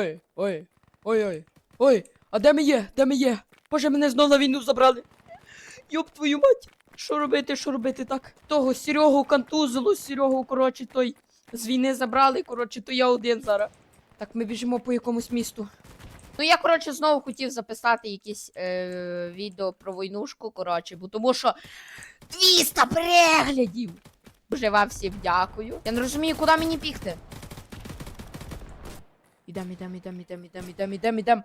Ой-ой, ой, ой-ой, а де ми є? Де ми є? Боже, мене знов на війну забрали. Йоп твою мать! Що робити, що робити так? Того Серегу контузило, Серегу, коротше, той з війни забрали, коротше, то я один зараз. Так, ми біжимо по якомусь місту. Ну, я, коротше, знову хотів записати якесь е, відео про войнушку, коротше, бо тому що 200 переглядів! Вже вам всім дякую. Я не розумію, куди мені бігти. Ідем, ідем, ідем, ідем, ідем, ідем, ідем, ідем.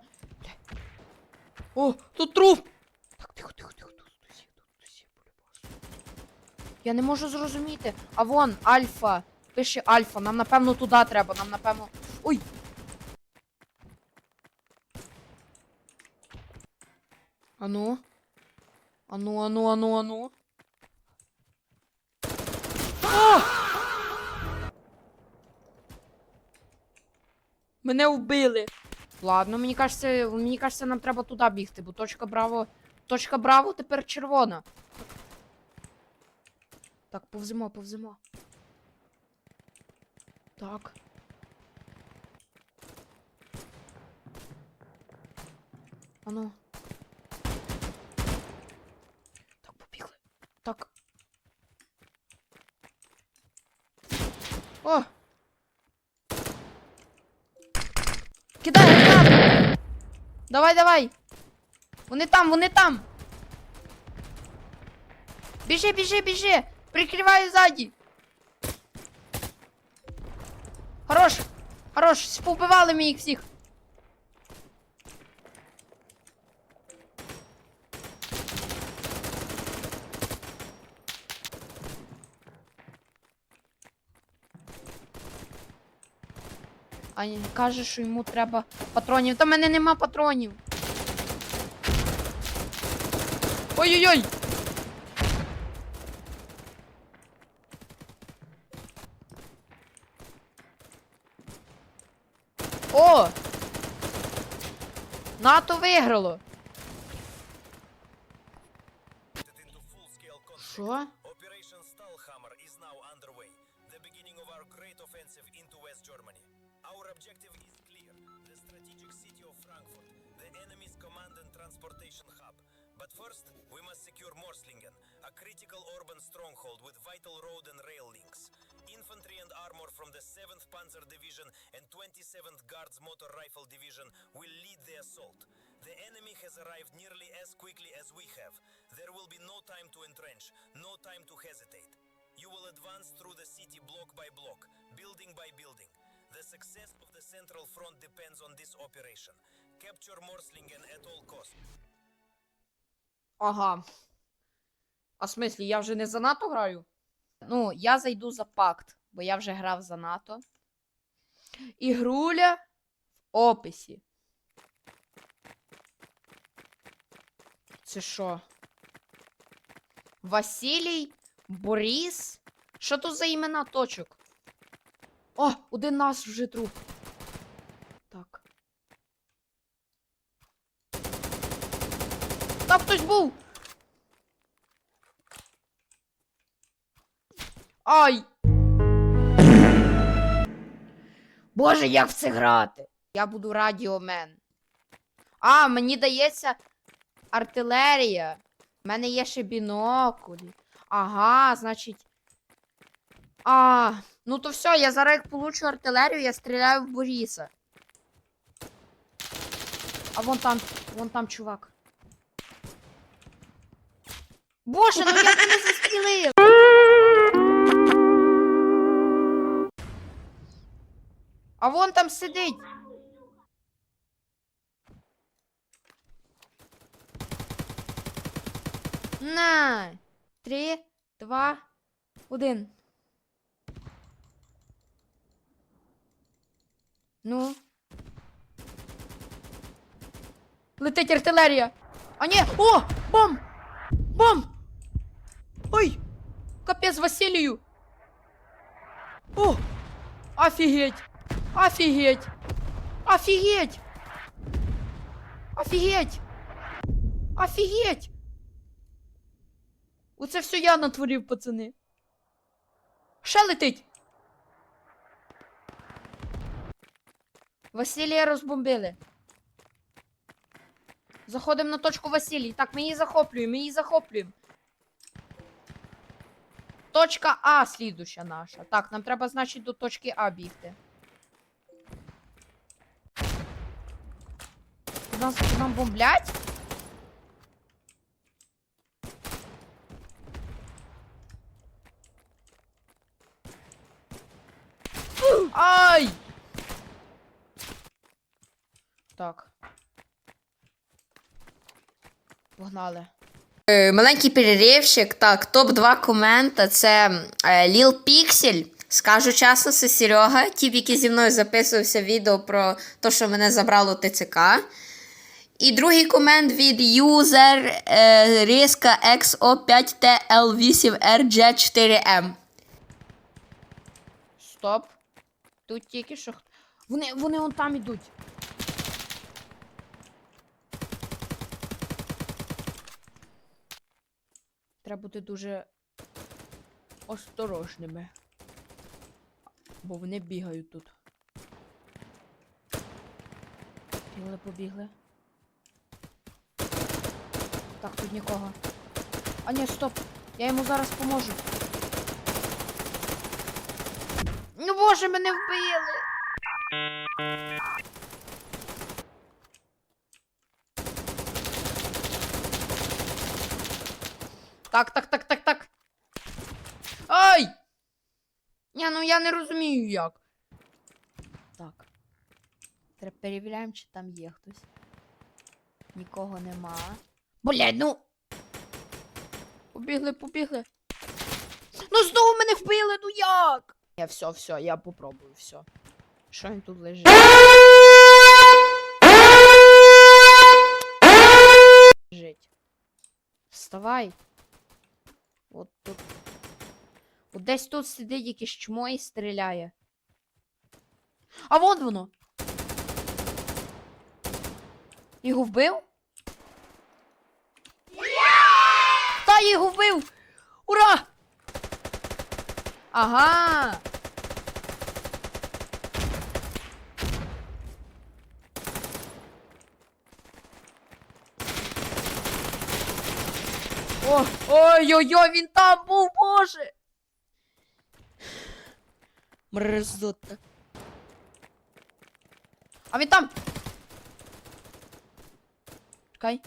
О, тут труп! Так, тихо, тихо, тихо, тут хтось є, тут є, полюбас. Я не можу зрозуміти. А вон, альфа. Пише альфа. Нам напевно туди треба. Нам напевно. Ой! Ану. Ану, ану, ану, ану. А! Мене вбили. Ладно, мені кажеться, мені кажеться, нам треба туди бігти, бо точка Браво. Точка Браво тепер червона. Так, повземо, повземо. Так. Ану. Так, побігли. Так. О! Кидай там! Давай, давай! Вони там, вони там! Біжи, біжи, біжи! Прикриваю ззаді! Хорош! Хорош! Повбивали ми їх всіх! А він каже, що йому треба патронів. Та в мене нема патронів. Ой-ой-ой! О! НАТО виграло! Що? Operation Stahlhammer is now underway, the beginning of our great offensive into West Germany. Our objective is clear: the strategic city of Frankfurt, the enemy's command and transportation hub. But first, we must secure Morslingen, a critical urban stronghold with vital road and rail links. Infantry and armor from the 7th Panzer Division and 27th Guards Motor Rifle Division will lead the assault. The enemy has arrived nearly as quickly as we have. There will be no time to entrench, no time to hesitate. You will advance through the city block by block, building by building. The success of the Central Front depends on this operation. Capture Morslingen at all costs. Ага. А в смислі, я вже не за НАТО граю? Ну, я зайду за пакт, бо я вже грав за НАТО. Ігруля в описі. Це що? Василій? Борис? Що тут за імена точок? О, один наш вже труп. Так. Там хтось був! Ай! Боже, як в це грати? Я буду радіомен. А, мені дається артилерія. У мене є ще біноклі. Ага, значить. А, ну то все, я зараз як получу артилерію, я стріляю в Боріса. А вон там, вон там чувак. Боже, ну як мене застрілив? А вон там сидить. На. Три, два, один. Ну. Летить артилерія. А ні! О! Бом! Бом! Ой! Капець Василію! О! Офігеть! Офігеть! Офігеть! Офігеть! Офігеть! Оце все я натворив, пацани. Ще летить! Василія розбомбили. Заходимо на точку Василій. Так, ми її захоплюємо, ми її захоплюємо. Точка А слідуща наша. Так, нам треба, значить, до точки А бігти. Нас нам бомблять? Ай! Так. Погнали. Е, Маленький переривчик. Так, топ-2 комента це е, Ліл Піксель. Скажу чесно, це Серега, тіп, який зі мною записувався відео про те, що мене забрало ТЦК. І другий комент від юзер е, Риска XO5TL8RG4M. Стоп. Тут тільки що. Вони, вони вон там ідуть. Треба бути дуже осторожними. Бо вони бігають тут. Побігли, побігли. Так, тут нікого. А ні, стоп! Я йому зараз поможу. Ну боже, мене вбили. Так, так, так, так, так. Ай! Ні, ну я не розумію як. Так. Треба перевіряємо, чи там є хтось. Нікого нема. Блядь, ну. Побігли, побігли. Ну знову мене вбили, ну як? Я все, все, я попробую, все. Що він тут лежить? Лежить. Вставай. От тут. От десь тут сидить якийсь чмо і стріляє. А вон воно. Його вбив? Та я його вбив! Ура! Ага. О, ой-ой-ой, він там був, боже. Мразота. А він там. Чекай.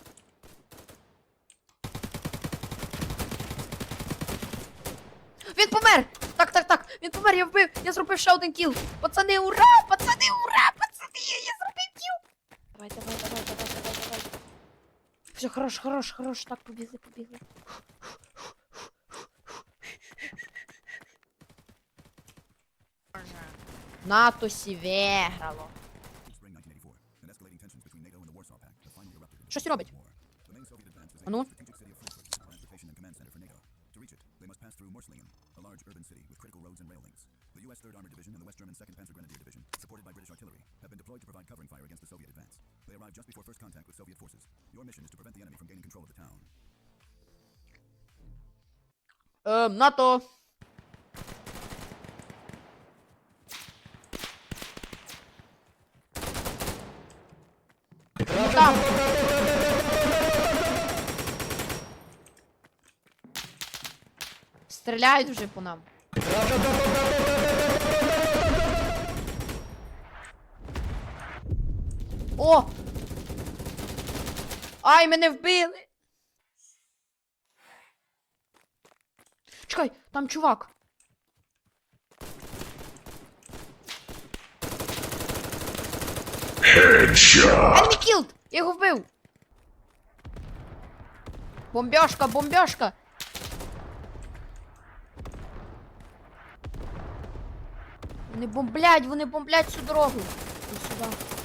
Він помер! Так, так, так, він помер, я вбив, я зробив ще один кіл. Пацани, ура! Пацани, я зробив кіл! Давай, давай, давай, давай, давай, давай. Все, хорош, хорош, хорош. Так, побігли, побігли. Натосі виграло. Spring 1984, and escalating U.S. 3rd Armored Division and the West German 2nd Panzer Grenadier Division, supported by British artillery, have been deployed to provide covering fire against the Soviet advance. They arrived just before first contact with Soviet forces. Your mission is to prevent the enemy from gaining control of the town. Ем, НАТО. Ну там. Стріляють вже по нам. О! Ай, мене вбили! Чекай, там чувак. Enemy killed! Я його вбив! Бомбяшка, бомбяшка! Вони бомблять, вони бомблять всю дорогу. Ось сюди.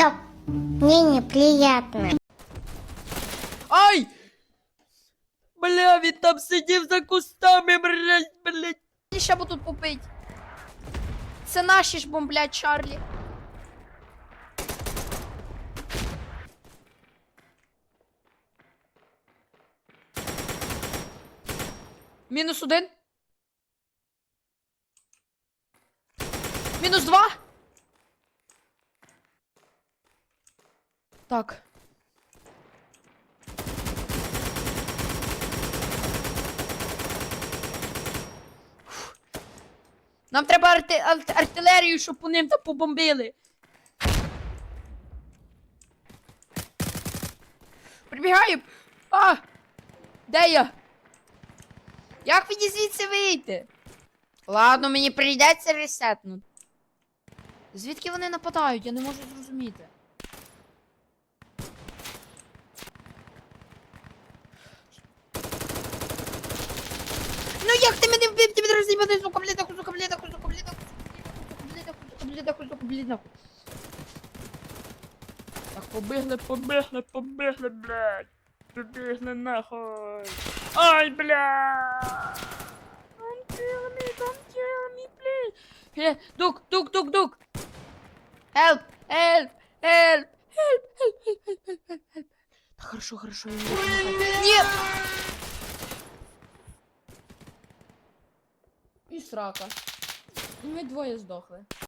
Стоп. Мне неприятно. Ай! Бля, він там сидів за кустами, блядь, блядь. Ще бо тут попить. Це наші ж бомблять, Чарлі. Мінус один. Мінус два. Так. Нам треба арти... арт- артилерію, щоб по ним там побомбили. Прибігаю. А! Де я? Як мені звідси вийти? Ладно, мені прийдеться ресетнути. Звідки вони нападають? Я не можу зрозуміти. як ти мене вбив, ти мене роз'їбати, сука, блін, нахуй, сука, блін, нахуй, сука, блін, нахуй, сука, блін, нахуй, сука, блін, нахуй. Так, побігли, побігли, побігли, блядь. Побігли нахуй. Ай, блядь. Don't kill me, don't kill me, please. Е, дук, дук, дук, дук. Help, help, help, help, help, help, help, help, help, help. Да хорошо, хорошо, я не буду помогать. Нет! І срака. І ми двоє здохли.